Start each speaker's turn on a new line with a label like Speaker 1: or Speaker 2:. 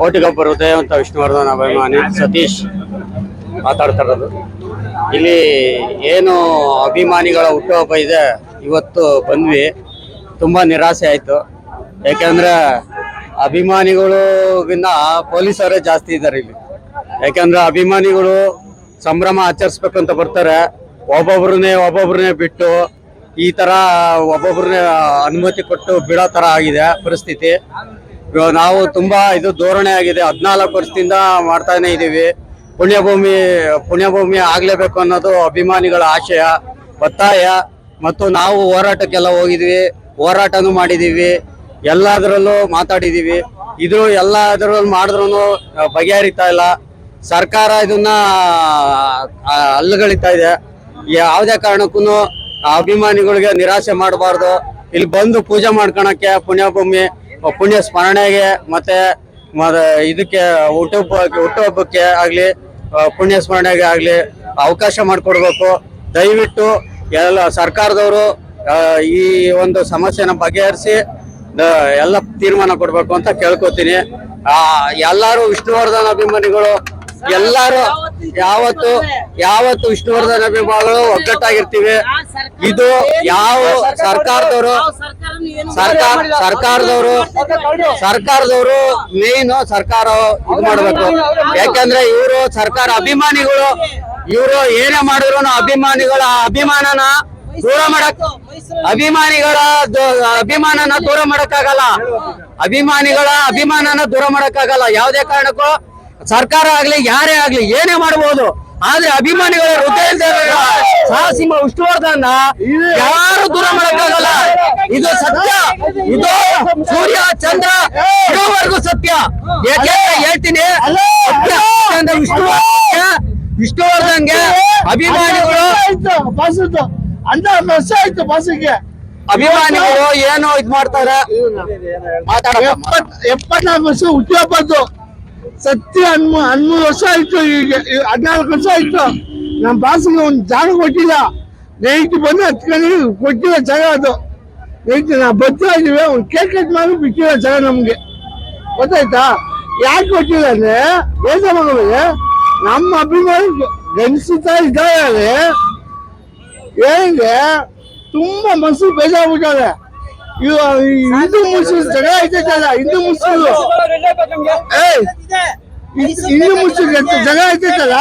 Speaker 1: ಕೋಟಿಗೊಬ್ಬರು ಹೃದಯವಂತ ವಿಷ್ಣುವರ್ಧನ್ ಅಭಿಮಾನಿ ಸತೀಶ್ ಮಾತಾಡ್ತಾ ಇರೋದು. ಇಲ್ಲಿ ಏನು ಅಭಿಮಾನಿಗಳ ಹುಟ್ಟುಹಬ್ಬ ಇದೆ, ಇವತ್ತು ಬಂದ್ವಿ. ತುಂಬ ನಿರಾಸೆ ಆಯಿತು. ಅಭಿಮಾನಿಗಳು ಅಭಿಮಾನಿಗಳಿಗಿನ್ನ ಪೊಲೀಸರೇ ಜಾಸ್ತಿ ಇದ್ದಾರೆ ಇಲ್ಲಿ. ಯಾಕೆಂದ್ರೆ ಅಭಿಮಾನಿಗಳು ಸಂಭ್ರಮ ಆಚರಿಸ್ಬೇಕಂತ ಬರ್ತಾರೆ. ಒಬ್ಬೊಬ್ರನ್ನೇ ಒಬ್ಬೊಬ್ರನ್ನೇ ಬಿಟ್ಟು ಈ ತರ ಒಬ್ಬೊಬ್ರನ್ನೇ ಅನುಮತಿ ಕೊಟ್ಟು ಬಿಡೋ ತರ ಆಗಿದೆ ಪರಿಸ್ಥಿತಿ. ನಾವು ತುಂಬಾ ಇದು ಧೋರಣೆ ಆಗಿದೆ. ಹದಿನಾಲ್ಕು ವರ್ಷದಿಂದ ಮಾಡ್ತಾನೆ ಇದೀವಿ. ಪುಣ್ಯಭೂಮಿ ಪುಣ್ಯಭೂಮಿ ಆಗ್ಲೇಬೇಕು ಅನ್ನೋದು ಅಭಿಮಾನಿಗಳ ಆಶಯ, ಒತ್ತಾಯ. ಮತ್ತು ನಾವು ಹೋರಾಟಕ್ಕೆಲ್ಲ ಹೋಗಿದ್ವಿ. ಹೋರಾಟನೂ ಮಾಡಿದೀವಿ. ಎಲ್ಲದರಲ್ಲೂ ಮಾತಾಡಿದೀವಿ. ಇದು ಎಲ್ಲದರಲ್ಲೂ ಮಾಡಿದ್ರು ಬಗೆಹರಿತಾ ಇಲ್ಲ. ಸರ್ಕಾರ ಇದನ್ನ ಅಲ್ಲಗಳಿತಾ ಇದೆ. ಯಾವುದೇ ಕಾರಣಕ್ಕೂ ಅಭಿಮಾನಿಗಳಿಗೆ ನಿರಾಸೆ ಮಾಡಬಾರ್ದು. ಇಲ್ಲಿ ಬಂದು ಪೂಜೆ ಮಾಡ್ಕೊಳಕ್ಕೆ ಪುಣ್ಯಭೂಮಿ ಪುಣ್ಯ ಸ್ಮರಣೆಗೆ ಮತ್ತೆ ಇದಕ್ಕೆ ಹುಟ್ಟುಹಬ್ಬ ಹುಟ್ಟುಹಬ್ಬಕ್ಕೆ ಆಗಲಿ ಪುಣ್ಯ ಸ್ಮರಣೆಗೆ ಆಗಲಿ ಅವಕಾಶ ಮಾಡಿಕೊಡ್ಬೇಕು. ದಯವಿಟ್ಟು ಎಲ್ಲ ಸರ್ಕಾರದವರು ಈ ಒಂದು ಸಮಸ್ಯೆನ ಬಗೆಹರಿಸಿ ಎಲ್ಲ ತೀರ್ಮಾನ ಕೊಡ್ಬೇಕು ಅಂತ ಕೇಳ್ಕೊತೀನಿ. ಆ, ಎಲ್ಲಾರು ವಿಷ್ಣುವರ್ಧನ್ ಅಭಿಮಾನಿಗಳು, ಎಲ್ಲಾರು ಯಾವತ್ತು ಯಾವತ್ತು ವಿಷ್ಣುವರ್ಧನ್ ಅಭಿಮಾನಿಗಳು ಒಗ್ಗಟ್ಟಾಗಿರ್ತೀವಿ. ಇದು ಯಾವ ಸರ್ಕಾರದವರು ಸರ್ಕಾರ ಸರ್ಕಾರದವರು ಸರ್ಕಾರದವರು ಮೇನ್ ಸರ್ಕಾರ ಇದು ಮಾಡ್ಬೇಕು. ಯಾಕಂದ್ರೆ ಇವರು ಸರ್ಕಾರ ಅಭಿಮಾನಿಗಳು ಇವರು ಏನೇ ಮಾಡಿದ್ರು ಅಭಿಮಾನಿಗಳ ಅಭಿಮಾನನ ದೂರ ಮಾಡಕ್ ಅಭಿಮಾನಿಗಳ ಅಭಿಮಾನನ ದೂರ ಮಾಡಕ್ಕಾಗಲ್ಲ. ಅಭಿಮಾನಿಗಳ ಅಭಿಮಾನನ ದೂರ ಮಾಡಕ್ಕಾಗಲ್ಲ. ಯಾವುದೇ ಕಾರಣಕ್ಕೂ ಸರ್ಕಾರ ಆಗ್ಲಿ ಯಾರೇ ಆಗ್ಲಿ ಏನೇ ಮಾಡಬಹುದು ಆದ್ರೆ ಅಭಿಮಾನಿಗಳ ಹೃದಯದ ಸಾಹಸಿ ವಿಷ್ಣುವರ್ಧನ್ ಯಾರು ದೂರ ಮಾಡಕ್ಕಾಗಲ್ಲ. ಇದು ಸತ್ಯ. ಇದು ಸೂರ್ಯ ಚಂದ್ರ ಇರೋವರೆಗೂ ಸತ್ಯ. ಯಾಕೆಂದ್ರೆ ಹೇಳ್ತೀನಿ. ಸತ್ಯ. ಯಾಕೆಂದ್ರೆ ವಿಷ್ಣುವರ್ಧನ್ಗೆ ಅಭಿಮಾನಿಗಳು
Speaker 2: ಅಂತ ಆಯ್ತು ಬಸ್ಸಿಗೆ.
Speaker 1: ಅಭಿಮಾನಿಗಳು ಏನು ಇದ್ ಮಾಡ್ತಾರೆ.
Speaker 2: ಎಪ್ಪತ್ನಾಲ್ಕು ವರ್ಷ ಹುಟ್ಟಿಹಬ್ಬದ್ದು ಸತ್ಯ ಹನ್ಮೂ ಹನ್ಮೂರು ವರ್ಷ ಆಯ್ತು ಈಗ. ಹದಿನಾಲ್ಕು ವರ್ಷ ಆಯ್ತು. ನಮ್ಮ ಬಾಸಿಗೆ ಒಂದು ಜಾಗ ಕೊಟ್ಟಿಲ್ಲ. ನೈಟ್ ಬಂದು ಹತ್ಕೊಂಡು ಕೊಟ್ಟಿರೋ ಜಾಗ ಅದು. ನೈಟ್ ನಾವು ಇದೀವಿ ಒಂದು ಕೇಕ್ ಕಟ್ ಮಾಡಿ ಬಿಟ್ಟಿರೋ ಜಾಗ ನಮಗೆ. ಗೊತ್ತಾಯ್ತಾ? ಯಾಕೆ ಕೊಟ್ಟಿಲ್ಲ ಅಂದ್ರೆ ಬೇಜಾರಿಗೆ ನಮ್ಮ ಅಭಿಮಾನಿ ಗಣಿಸುತ್ತಾ ಇದ್ದಾರೆ ಏನಿಗೆ ತುಂಬಾ ಮನಸ್ಸು ಬೇಜಾರ್ಬಿಟ್ಟಾರೆ ಈ ಹಿಂದೂ ಮುಸ್ಲಿಂ ಜಗಳ ಐತೈತಲ್ಲ ಹಿಂದೂ ಮುಸ್ಲಿಂ ಏಯ್ ಹಿಂದೂ ಮುಸ್ಲಿಂ ಜಗ ಐತೈತಲ್ಲ